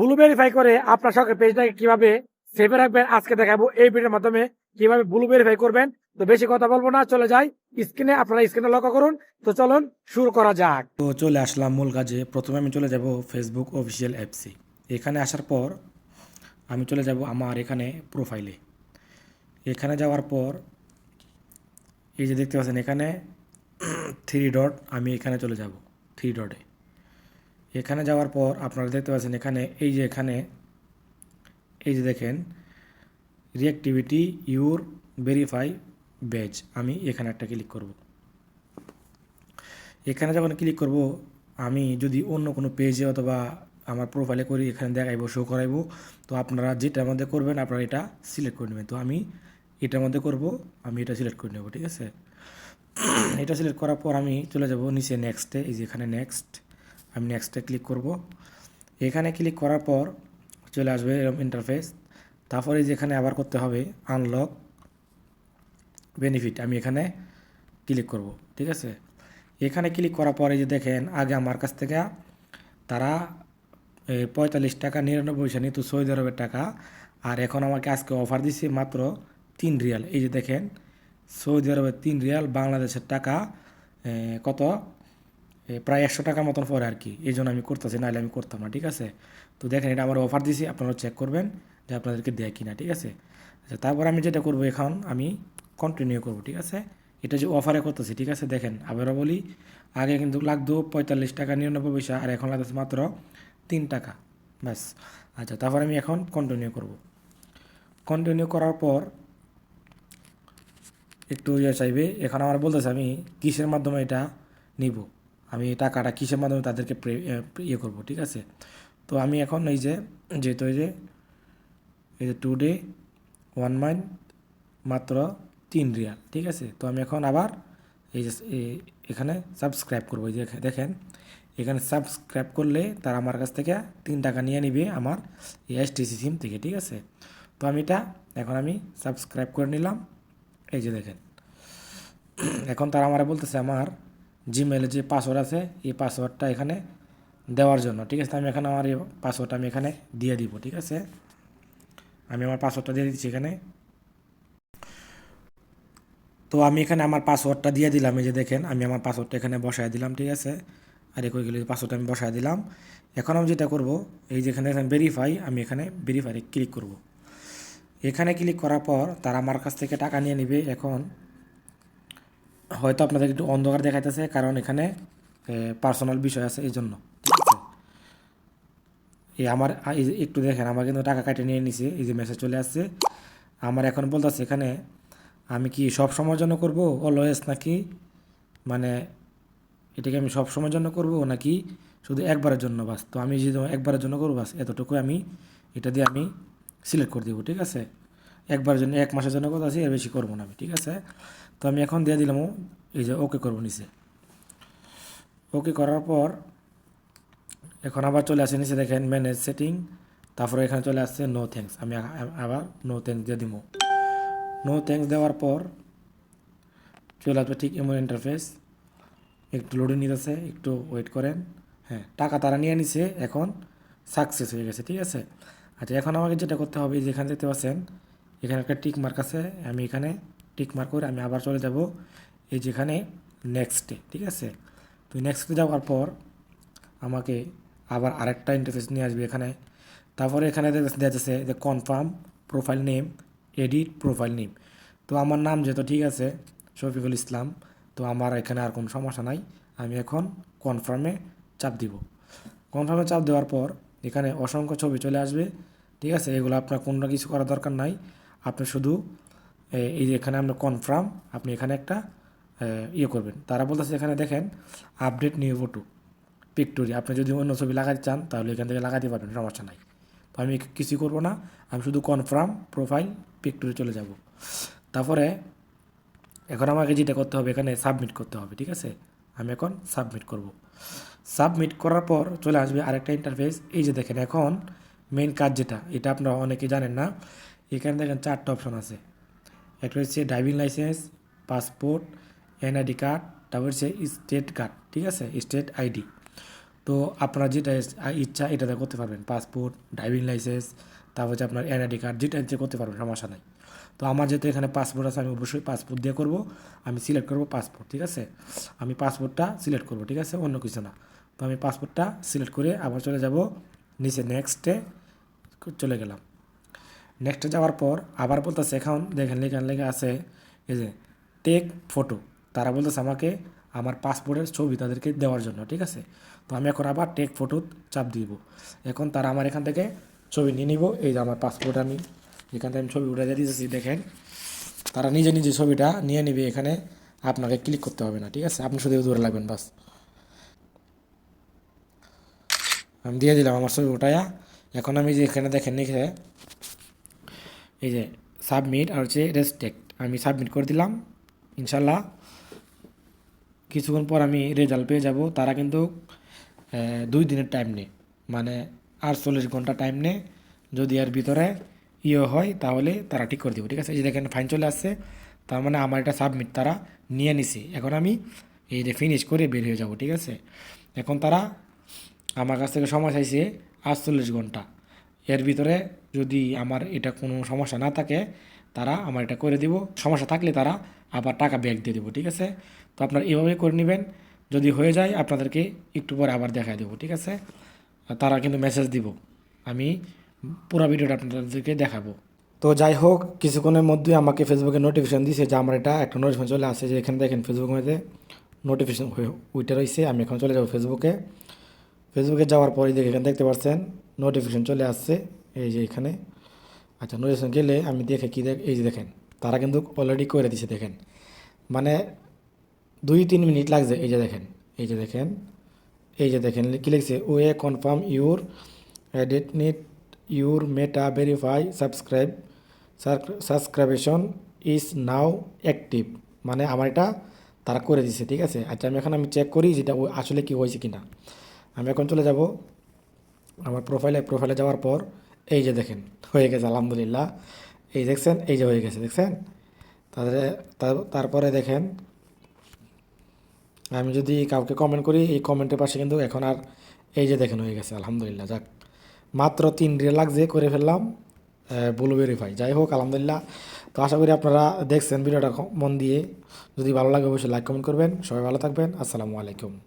Blue verify করে আপনার শখের পেজটাকে কীভাবে সেভে রাখবেন, আজকে দেখাবো এই ভিডিওর মাধ্যমে কীভাবে ব্লু ভেরিফাই করবেন। তো বেশি কথা বলব না, চলে যাই স্ক্রিনে আপনারা স্ক্রিনে লক্ষ্য করুন। তো চলুন শুরু করা যাক। তো চলে আসলাম মূল কাজে, প্রথমে আমি চলে যাব ফেসবুক অফিসিয়াল অ্যাপসে এখানে আসার পর আমি চলে যাব আমার এখানে প্রোফাইলে এখানে যাওয়ার পর এই যে দেখতে পাচ্ছেন এখানে থ্রি ডট আমি এখানে চলে যাব থ্রি ডটে এখানে যাওয়ার পর আপনারা দেখতে পাচ্ছেন এখানে, এই যে এখানে, এই যে দেখেন রিঅ্যাক্টিভিটি ইউর ভেরিফাই বেজ আমি এখানে একটা ক্লিক করব। এখানে যখন ক্লিক করব, আমি যদি অন্য কোনো পেজে অথবা আমার প্রোফাইলে করি, এখানে দেখাইবো শো করাইবো, তো আপনারা যেটার মধ্যে করবেন, আপনারা এটা সিলেক্ট করে নেবেন। তো আমি এটার মধ্যে করব, আমি এটা সিলেক্ট করে নেব, ঠিক আছে? এটা সিলেক্ট করার পর আমি চলে যাব নিচে নেক্সটে এই যে এখানে নেক্সট আমি নেক্সটে ক্লিক করব। এখানে ক্লিক করার পর চলে আসবে এরকম ইন্টারফেস তারপরে যেখানে আবার করতে হবে আনলক বেনিফিট আমি এখানে ক্লিক করব, ঠিক আছে? এখানে ক্লিক করার পরে যে দেখেন, আগে আমার কাছ থেকে তারা পঁয়তাল্লিশ টাকা, নিরানব্বই পয়সা নিত সৌদি আরবের টাকা। আর এখন আমাকে আজকে অফার দিচ্ছে মাত্র তিন রিয়াল। এই যে দেখেন সৌদি আরবের তিন রিয়াল, বাংলাদেশের টাকা কত? প্রায় একশো টাকা মতন পরে আর কি। এই জন্য আমি করতেছি, নাহলে আমি করতাম না, ঠিক আছে? তো দেখেন, এটা আমার অফার দিছি আপনারা চেক করবেন যে আপনাদেরকে দেয় কিনা, ঠিক আছে? আচ্ছা তারপর আমি যেটা করব এখন, আমি কন্টিনিউ করব, ঠিক আছে? এটা যে অফারে করতেছি, ঠিক আছে? দেখেন, আবারও বলি, আগে কিন্তু লাগতো পঁয়তাল্লিশ টাকা, নিরানব্বই পয়সা, আর এখন লাগতেছে মাত্র তিন টাকা, ব্যাস। আচ্ছা তারপর আমি এখন কন্টিনিউ করব। কন্টিনিউ করার পর একটু ইয়ে চাইবে, এখন আমার বলতেছে আমি কিসের মাধ্যমে এটা নিব? আমি টাকাটা কিসের মাধ্যমে তাদেরকে ইয়ে করব, ঠিক আছে? তো আমি এখন এই যে, যেহেতু এই যে এই যে টু ডে ওয়ান মান্থ মাত্র তিন রিয়াল, ঠিক আছে? তো আমি এখন আবার এই যে এখানে সাবস্ক্রাইব করব, এই যে দেখেন, এখানে সাবস্ক্রাইব করলে তারা আমার কাছ থেকে তিন টাকা নিয়ে নিবে আমার এসটিসি সিম থেকে, ঠিক আছে? তো আমি এটা এখন আমি সাবস্ক্রাইব করে নিলাম, এই যে দেখেন। এখন তারা আমার বলতেছে, আমার জিমেলে যে পাসওয়ার্ড আছে, এই পাসওয়ার্ডটা এখানে দেওয়ার জন্য, ঠিক আছে? আমি এখানে আমার এই পাসওয়ার্ডটা আমি এখানে দিয়ে দিব, ঠিক আছে? আমি আমার পাসওয়ার্ডটা দিয়ে দিচ্ছি এখানে। তো আমি এখানে আমার পাসওয়ার্ডটা দিয়ে দিলাম, এই যে দেখেন, আমি আমার পাসওয়ার্ডটা এখানে বসায় দিলাম, ঠিক আছে? আর এক গেলে পাসওয়ার্ডটা আমি বসায় দিলাম। এখন আমি যেটা করব, এই যেখানে এখানে ভেরিফাই আমি এখানে ভেরিফাই ক্লিক করব। এখানে ক্লিক করার পর তারা আমার কাছ থেকে টাকা নিয়ে নেবে, এখন হয়তো আপনাদের একটু অন্ধকার দেখাইতেছে, কারণ এখানে পার্সোনাল বিষয় আছে এই জন্য ঠিক আছে? এই আমার একটু দেখেন, আমার কিন্তু টাকা কাটে নিয়ে নিছে, এই যে মেসেজ চলে আসছে। আমার এখন বলতেছে এখানে, আমি কি সব সময়ের জন্য করব অলওয়েজ নাকি মানে এটাকে আমি সব সময়ের জন্য করব, নাকি শুধু একবারের জন্য বাস? তো আমি যদি একবারের জন্য করব বাস এতটুকু আমি, এটা দিয়ে আমি সিলেক্ট করে দেবো, ঠিক আছে? একবারের জন্য এক মাসের জন্য কথা আছে, এর বেশি করব না আমি, ঠিক আছে? তো আমি এখন দিয়ে দিলাম এই যে ওকে করব নিচে। ওকে করার পর এখন আবার চলে আসে নিচে দেখেন ম্যানেজ সেটিং তারপরে এখানে চলে আসছে নো থ্যাঙ্কস আমি আবার নো থ্যাঙ্কস দিয়ে দিব। নো থ্যাঙ্কস দেওয়ার পর চলে আসবে ঠিক এমন ইন্টারফেস একটু লোডিং নিতেছে, একটু ওয়েট করেন। হ্যাঁ টাকা তারা নিয়ে নিছে, এখন সাকসেস হয়ে গেছে, ঠিক আছে? আচ্ছা এখন আমাকে যেটা করতে হবে যেখানে দেখতে পাচ্ছেন এখানে একটা টিক মার্ক আছে, আমি এখানে টিক মার্ক করে আমি আবার চলে যাব এই যেখানে নেক্সটে ঠিক আছে? তো নেক্সটে যাওয়ার পর আমাকে আবার আরেকটা ইন্টারফেস নিয়ে আসবে এখানে। তারপরে এখানে দেখা যাচ্ছে যে confirm profile name edit profile name তো আমার নাম যেহেতু ঠিক আছে, শফিকুল ইসলাম, তো আমার এখানে আর কোনো সমস্যা নাই, আমি এখন কনফার্মে চাপ দিব। কনফার্মে চাপ দেওয়ার পর এখানে অসংখ্য ছবি চলে আসবে, ঠিক আছে? এগুলো আপনার কোনো কিছু করার দরকার নাই। আপনি শুধু এই যে এখানে আপনার কনফার্ম আপনি এখানে একটা ইয়ে করবেন। তারা বলতেছে এখানে দেখেন আপডেট নিউ ফটো পিকটোরি আপনি যদি অন্য ছবি লাগাতে চান, তাহলে এখান থেকে লাগাতে পারবেন, সমস্যা নাই। তো আমি কিছুই করব না, আমি শুধু কনফার্ম প্রোফাইল পিকটোরি চলে যাব। তারপরে, এখন আমাকে যেটা করতে হবে, এখানে সাবমিট করতে হবে, ঠিক আছে? আমি এখন সাবমিট করব। সাবমিট করার পর চলে আসবে আরেকটা ইন্টারফেস এই যে দেখেন, এখন মেন কাজ যেটা, এটা আপনারা অনেকে জানেন না এখানে দেখেন চারটা অপশন আছে। একটা হচ্ছে driving licence passport NID card তারপর হচ্ছে স্টেট কার্ড ঠিক আছে? স্টেট আইডি তো আপনারা যেটা ইচ্ছা এটাতে করতে পারবেন। পাসপোর্ট ড্রাইভিং লাইসেন্স তারপর হচ্ছে আপনার এনআইডি কার্ড যেটা ইচ্ছে করতে পারবেন, সমস্যা নাই। তো আমার যেহেতু এখানে পাসপোর্ট আছে, আমি অবশ্যই পাসপোর্ট দিয়ে করব। আমি সিলেক্ট করব পাসপোর্ট ঠিক আছে? আমি পাসপোর্টটা সিলেক্ট করব, ঠিক আছে? অন্য কিছু না। তো আমি পাসপোর্টটা সিলেক্ট করে আবার চলে যাব, নিচে নেক্সটে চলে গেলাম। নেক্সটে যাওয়ার পর আবার বলতেছে, এখন দেখেন লেখান লেখা আছে, এই যে টেক ফটো তারা বলতেছে আমাকে আমার পাসপোর্টের ছবি তাদেরকে দেওয়ার জন্য, ঠিক আছে? তো আমি এখন আবার টেক ফটো চাপ দিব। এখন তারা আমার এখান থেকে ছবি নিয়ে নিব। এই যে আমার পাসপোর্ট আমি এখান থেকে আমি ছবি উঠে দিতেছি, দেখেন। তারা নিজে নিজে ছবিটা নিয়ে নিবে, এখানে আপনাকে ক্লিক করতে হবে না, ঠিক আছে? আপনি শুধু দূরে লাগবেন বাস। আমি দিয়ে দিলাম আমার ছবি ওটায়া এখন আমি যে এখানে দেখেন, লিখে এই যে সাবমিট আর হচ্ছে রেসটেক্ট আমি সাবমিট করে দিলাম, ইনশাল্লাহ। কিছুক্ষণ পর আমি রেজাল্ট পেয়ে যাব, তারা কিন্তু দুই দিনের টাইম নেই মানে আটচল্লিশ ঘণ্টা টাইম নেই যদি এর ভিতরে ইয়ে হয়, তাহলে তারা ঠিক করে দেবো, ঠিক আছে? এই যে দেখেন ফাইন চলে আসছে। তার মানে আমার এটা সাবমিট তারা নিয়ে নিছে। এখন আমি এই যে ফিনিশ করে বের হয়ে যাব, ঠিক আছে? এখন তারা আমার কাছ থেকে সময় চাইছে আটচল্লিশ ঘণ্টা। এর ভিতরে যদি আমার এটা কোনো সমস্যা না থাকে, তারা আমার এটা করে দিব। সমস্যা থাকলে তারা আবার টাকা ব্যাক দিয়ে দেবো, ঠিক আছে? তো আপনারা এভাবে করে নেবেন। যদি হয়ে যায়, আপনাদেরকে একটু পরে আবার দেখায় দেবো, ঠিক আছে? তারা কিন্তু মেসেজ দিব। আমি পুরো ভিডিওটা আপনাদেরকে দেখাবো। তো যাই হোক, কিছুক্ষণের মধ্যে আমাকে ফেসবুকে নোটিফিকেশন দিয়েছে যে আমার এটা একটা নোটিফিকেশন চলে আসে যে এখানে দেখেন ফেসবুকের মধ্যে নোটিফিকেশন উইটে রয়েছে, আমি এখন চলে যাব ফেসবুকে ফেসবুকে যাওয়ার পরে দেখে এখানে দেখতে পাচ্ছেন নোটিফিকেশন চলে আসছে, এই যে এখানে। আচ্ছা নোটিফিকেশন গেলে আমি দেখে কি দেখ, এই যে দেখেন, তারা কিন্তু অলরেডি করে দিছে, দেখেন। মানে দুই তিন মিনিট লাগছে, এই যে দেখেন, এই যে দেখেন, এই যে দেখেন, কি লিখছে? Way confirm your edit NEET, your Meta verify subscribe subscription is now active. মানে আমার এটা তারা করে দিছে, ঠিক আছে? আচ্ছা আমি এখন আমি চেক করি যেটা আসলে কি হয়েছে কিনা। আমি এখন চলে যাব আমার প্রোফাইলে প্রোফাইলে যাওয়ার পর এই যে দেখেন, হয়ে গেছে, আলহামদুলিল্লাহ। এই দেখছেন, এই যে হয়ে গেছে, দেখছেন? তাদের, তার- তারপরে দেখেন, আমি যদি কাউকে কমেন্ট করি, এই কমেন্টের পাশে কিন্তু এখন আর এই যে দেখেন হয়ে গেছে, আলহামদুলিল্লাহ। যাক, মাত্র তিন রিয়ে লাগছে, করে ফেললাম ব্লু ভেরিফাই যাই হোক, আলহামদুলিল্লাহ। তো আশা করি আপনারা দেখছেন ভিডিওটা মন দিয়ে। যদি ভালো লাগে, অবশ্যই লাইক কমেন্ট করবেন। সবাই ভালো থাকবেন। আসসালামু আলাইকুম।